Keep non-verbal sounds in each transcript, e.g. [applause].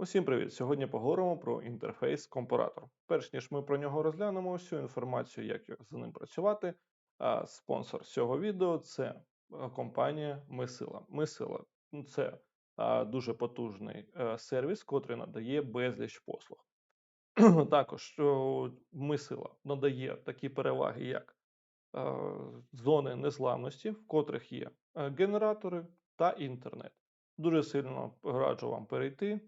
Усім привіт! Сьогодні поговоримо про інтерфейс компаратор. Перш ніж ми про нього розглянемо всю інформацію, як з ним працювати. а, Спонсор цього відео це компанія Месила. Месила ну, це дуже потужний е, сервіс, котрий надає безліч послуг. [clears throat] Також що Месила надає такі переваги, як е, зони незламності, в котрих є е, генератори та інтернет. Дуже сильно раджу вам перейти,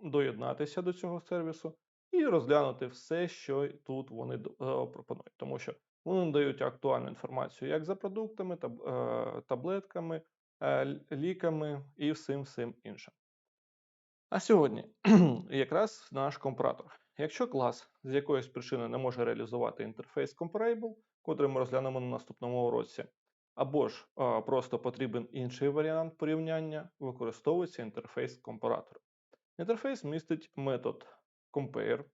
доєднатися до цього сервісу і розглянути все, що тут вони е, пропонують, тому що вони дають актуальну інформацію як за продуктами, е, таблетками, е, ліками і всім всім іншим. А сьогодні [clears throat] якраз наш компаратор. Якщо клас з якоїсь причини не може реалізувати інтерфейс Comparable, котрий ми розглянемо на наступному уроці, або ж просто потрібен інший варіант порівняння, використовується інтерфейс компаратора. Інтерфейс містить метод compare,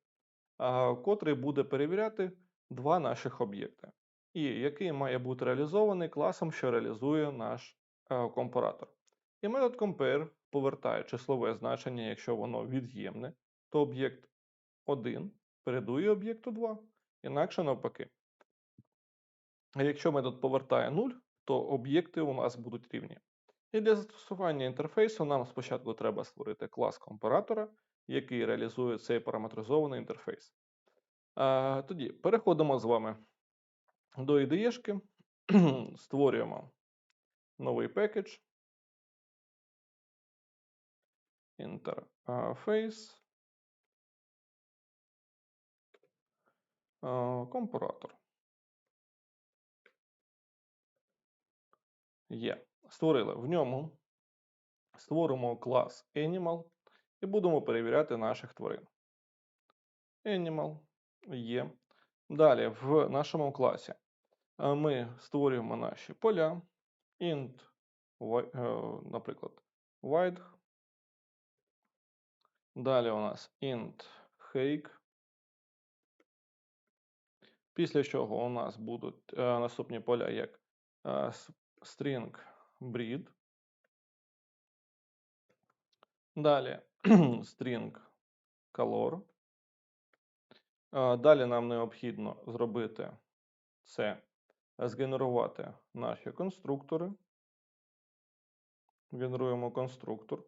котрий буде перевіряти два наших об'єкти, і який має бути реалізований класом, що реалізує наш е, компаратор. І метод compare повертає числове значення, якщо воно від'ємне, то об'єкт 1 передує об'єкту 2, інакше навпаки. Якщо метод повертає 0, то об'єкти у нас будуть рівні. І для застосування інтерфейсу нам спочатку треба створити клас компаратора, який реалізує цей параметризований інтерфейс. Тоді переходимо з вами до IDE, [clears throat] створюємо новий пекедж. А, Компаратор. Є. Створили. В ньому створимо клас Animal і будемо перевіряти наших тварин. Animal є. Далі в нашому класі е, ми створюємо наші поля. int, е, наприклад, wide. Далі у нас int height. Після чого у нас будуть е, наступні поля як string breed. Далі [clears throat] string color. Далі нам необхідно зробити це, згенерувати наші конструктори. Генеруємо конструктор.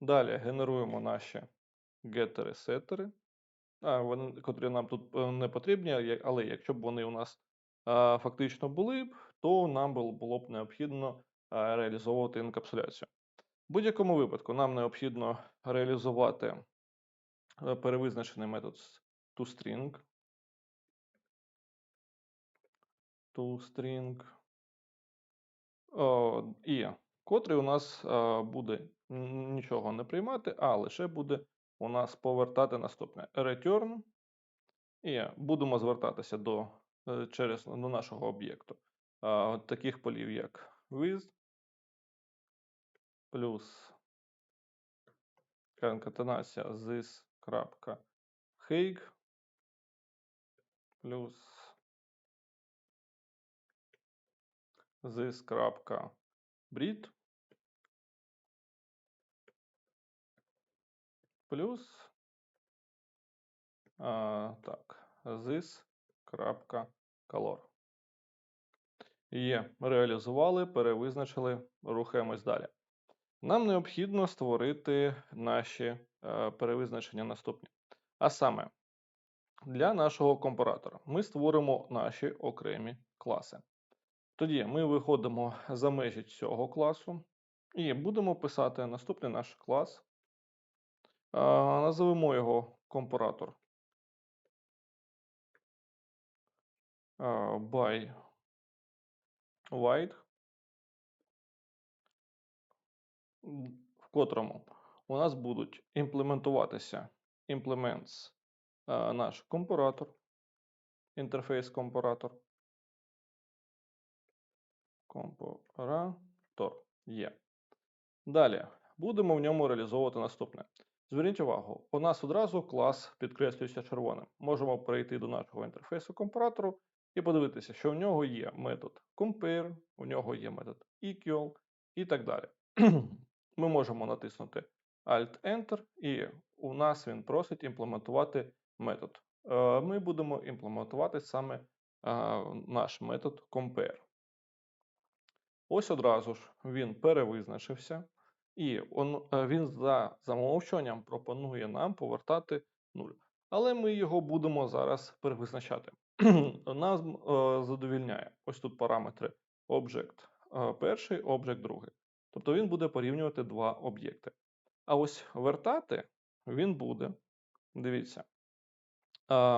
Далі генеруємо наші гетери, сетери, а, котрі нам тут е, не потрібні, але якщо б вони у нас фактично були б, то нам було б необхідно реалізовувати інкапсуляцію. В будь-якому випадку нам необхідно реалізувати е, перевизначений метод toString. toString. І котрий у нас буде нічого не приймати, а лише буде у нас повертати наступне return. І будемо звертатися до через до нашого об'єкту от таких полів, як with плюс конкатенація this.Hague плюс this.breed плюс а, так, this.color. Є, реалізували, перевизначили, рухаємось далі. Нам необхідно створити наші е, перевизначення наступні. А саме, для нашого компаратора ми створимо наші окремі класи. Тоді ми виходимо за межі цього класу і будемо писати наступний наш клас. Е, Називемо його компаратор е, by м, в котрому у нас будуть імплементуватися implements е, наш компаратор, інтерфейс компаратор. Компаратор є. Далі будемо в ньому реалізовувати наступне. Зверніть увагу, у нас одразу клас підкреслюється червоним. Можемо перейти до нашого інтерфейсу компаратору і подивитися, що в нього є метод compare, у нього є метод equal і так далі. [clears throat] Ми можемо натиснути Alt-Enter, і у нас він просить імплементувати метод. Е, Ми будемо імплементувати саме е, наш метод compare. Ось одразу ж він перевизначився, і е, він за замовчуванням пропонує нам повертати 0. Але ми його будемо зараз перевизначати. Нас е, задовільняє ось тут параметри object е, перший, object другий. Тобто він буде порівнювати два об'єкти. А ось вертати він буде. Дивіться.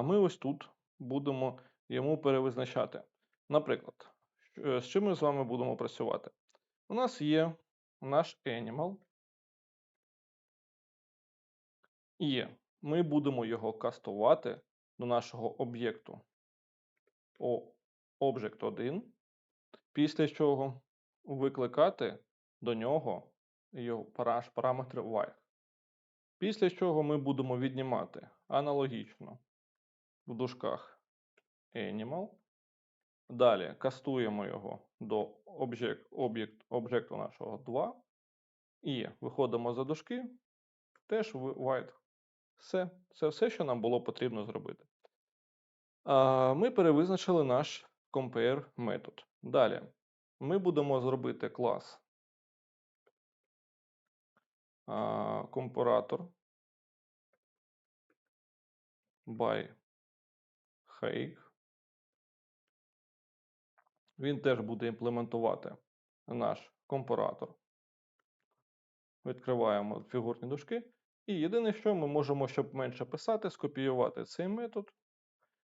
Ми ось тут будемо йому перевизначати. Наприклад, з чим ми з вами будемо працювати? У нас є наш animal, і ми будемо його кастувати до нашого об'єкту Object 1, після чого викликати до нього його параметри while. Після чого ми будемо віднімати аналогічно в дужках animal. Далі кастуємо його до об'єкт, об'єкт, об'єкту нашого 2. І виходимо за дужки, теж в white. Все. Це все, що нам було потрібно зробити. Ми перевизначили наш compare метод. Далі ми будемо зробити клас компаратор by Hague. Він теж буде імплементувати наш компаратор. Відкриваємо фігурні дужки. І єдине, що ми можемо, щоб менше писати, скопіювати цей метод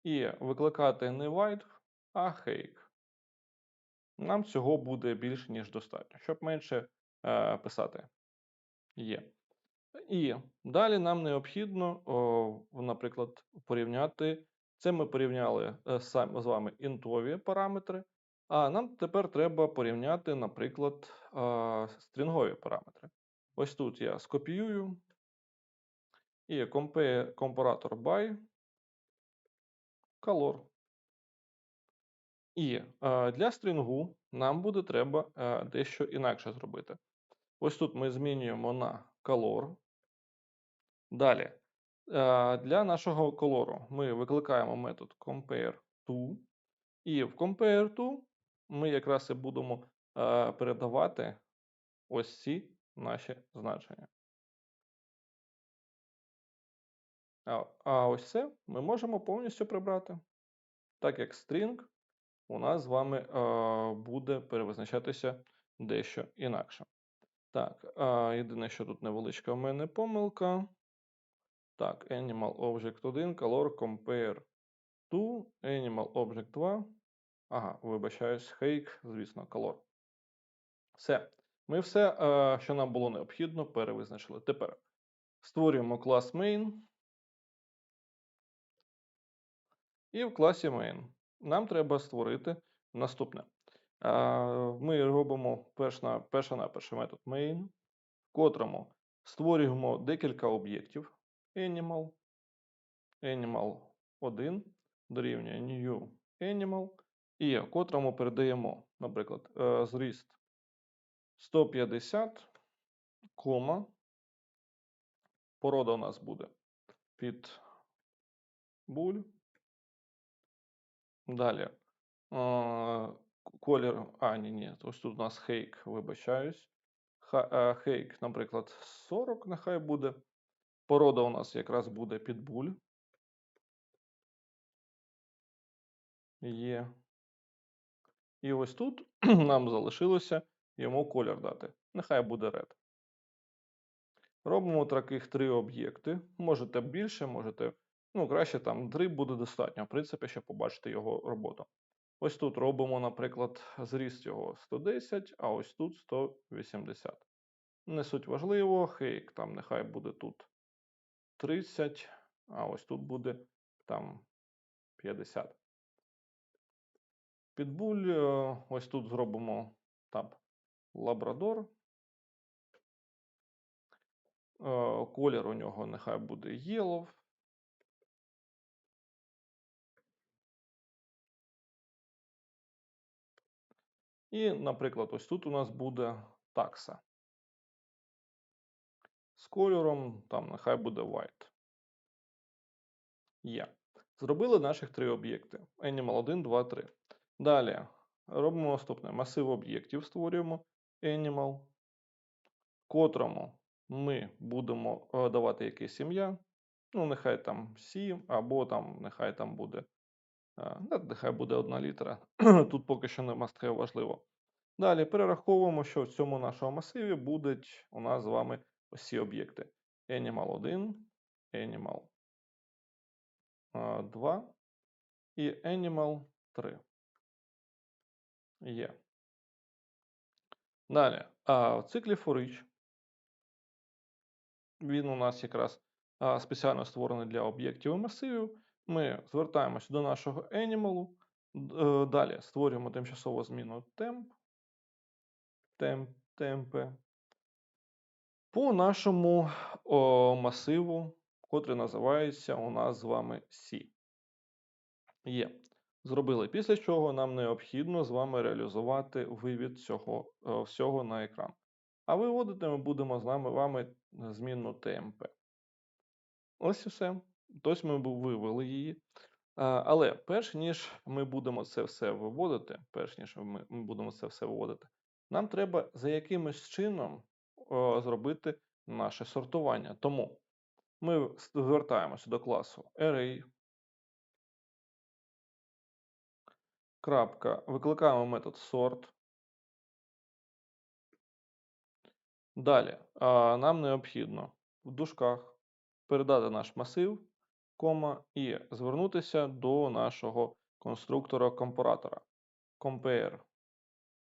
і викликати не white, а Hague. Нам цього буде більше, ніж достатньо, щоб менше е, писати. Є. І далі нам необхідно, о, наприклад, порівняти. Це ми порівняли е, з вами інтові параметри, а нам тепер треба порівняти, наприклад, е, стрінгові параметри. Ось тут я скопіюю і компаратор by color. І е, для стрінгу нам буде треба е, дещо інакше зробити. Ось тут ми змінюємо на color. Далі, е, для нашого колору ми викликаємо метод compare to. І в compare to ми якраз і будемо е, передавати ось ці наші значення. А, а ось це ми можемо повністю прибрати, так як string у нас з вами е, буде перевизначатися дещо інакше. Так, е, єдине, що тут невеличка у мене помилка. Так, animal object 1, color compare to animal object 2. Ага, вибачаюсь, Hake, звісно, color. Все. Ми все, е, що нам було необхідно, перевизначили. Тепер створюємо клас main. І в класі main нам треба створити наступне. Ми робимо перш на, перша наперше метод main, в котрому створюємо декілька об'єктів animal, animal 1 дорівнює new animal, і в котрому передаємо, наприклад, е, зріст 150, кома. Порода у нас буде під буль. Далі. е, Колір. А, ні, ні. Ось тут у нас хейк, вибачаюсь. Е, Хейк, наприклад, 40 нехай буде. Порода у нас якраз буде підбуль. Є. І ось тут [clears throat] нам залишилося йому колір дати. Нехай буде red. Робимо таких три об'єкти. Можете більше, можете. Ну, краще там три буде достатньо, в принципі, щоб побачити його роботу. Ось тут робимо, наприклад, зріст його 110, а ось тут 180. Не суть важливо, хейк там нехай буде тут 30, а ось тут буде там 50. Підбуль, е, ось тут зробимо таб Лабрадор. Е, Колір у нього нехай буде yellow. І, наприклад, ось тут у нас буде такса. З кольором, там нехай буде white. Є. Зробили наших три об'єкти. Animal 1, 2, 3. Далі робимо наступне. Масив об'єктів створюємо Animal, котрому ми будемо е, давати якесь ім'я. Ну, нехай там C, або там, нехай там буде. Е, Нехай буде одна літера. [clears throat] Тут поки що не must важливо. Далі перераховуємо, що в цьому нашому масиві будуть у нас з вами ці об'єкти. Animal 1, Animal 2 і Animal 3. Є. Далі. А в циклі for each він у нас якраз спеціально створений для об'єктів і масивів. Ми звертаємося до нашого Animal. Е, Далі створюємо тимчасову зміну temp. Темп, темпи. По нашому о, масиву, котрий називається у нас з вами C. Є. Зробили. Після чого нам необхідно з вами реалізувати вивід цього е, всього на екран. А виводити ми будемо з нами вами змінну TMP. Ось і все. Тобто ми вивели її. Але перш ніж ми будемо це все виводити, перш ніж ми, будемо це все виводити, нам треба за якимось чином зробити наше сортування. Тому ми звертаємося до класу Array. Крапка, викликаємо метод sort. Далі нам необхідно в дужках передати наш масив, кома, і звернутися до нашого конструктора компаратора. Compare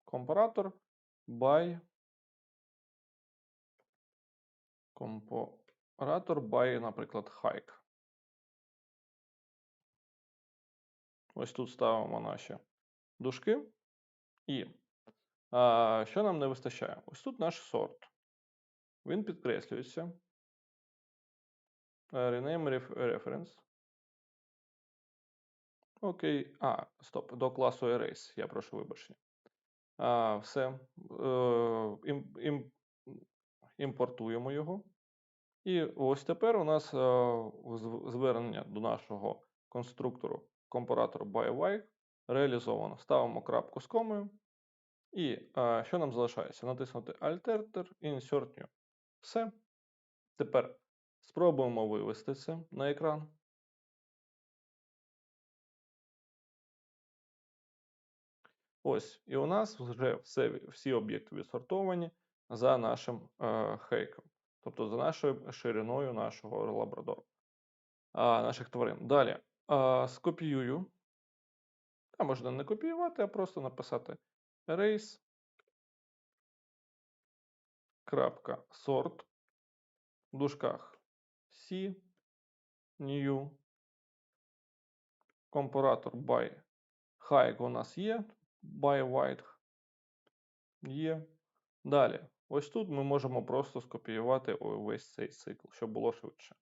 компаратор by компаратор by, наприклад, hike. Ось тут ставимо наші дужки. І а, що нам не вистачає? Ось тут наш сорт. Він підкреслюється. Е, Rename ref- reference. Окей. А, стоп, до класу Erase, я прошу вибачення. А, все. Е, ім, ім, імпортуємо його. І ось тепер у нас е, звернення до нашого конструктору компаратор by реалізовано. Ставимо крапку з комою. І е, що нам залишається? Натиснути Alt-Enter Insert New. Все. Тепер спробуємо вивести це на екран. Ось, і у нас вже все, всі об'єкти відсортовані за нашим е, хейком, тобто за нашою шириною нашого лабрадору, а, наших тварин. Далі а, скопіюю. А можна не копіювати, а просто написати erase. Крапка sort в дужках C, new, компаратор by hike у нас є, by white є. Далі, ось тут ми можемо просто скопіювати увесь цей цикл, щоб було швидше.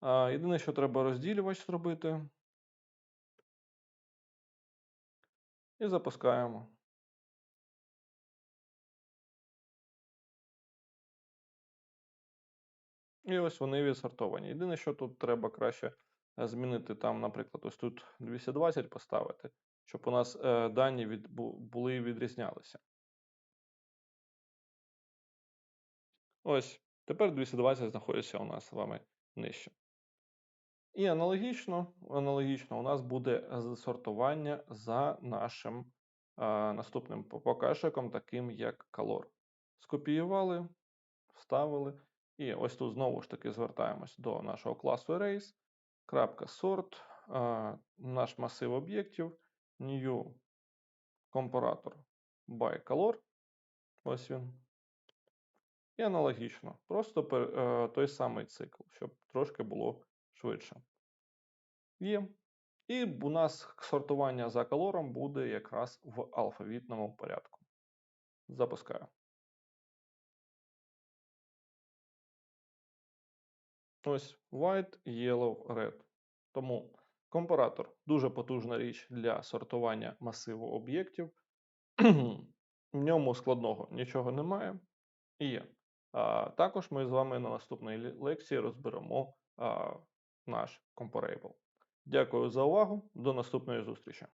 А, єдине, що треба розділювач зробити. І запускаємо. І ось вони відсортовані. Єдине, що тут треба краще е, змінити там, наприклад, ось тут 220 поставити, щоб у нас е, дані від, були і відрізнялися. Ось, тепер 220 знаходиться у нас з вами нижче. І аналогічно, аналогічно у нас буде сортування за нашим е, наступним по- показчиком, таким як color. Скопіювали, вставили. І ось тут знову ж таки звертаємось до нашого класу е, наш масив об'єктів, new компаратор by color. Ось він. І аналогічно. Просто е, той самий цикл, щоб трошки було швидше. Є. І у нас сортування за колором буде якраз в алфавітному порядку. Запускаю. Ось white, yellow, red. Тому компаратор дуже потужна річ для сортування масиву об'єктів. В ньому складного нічого немає. І є. А, Також ми з вами на наступній лекції розберемо а, наш Comparable. Дякую за увагу. До наступної зустрічі.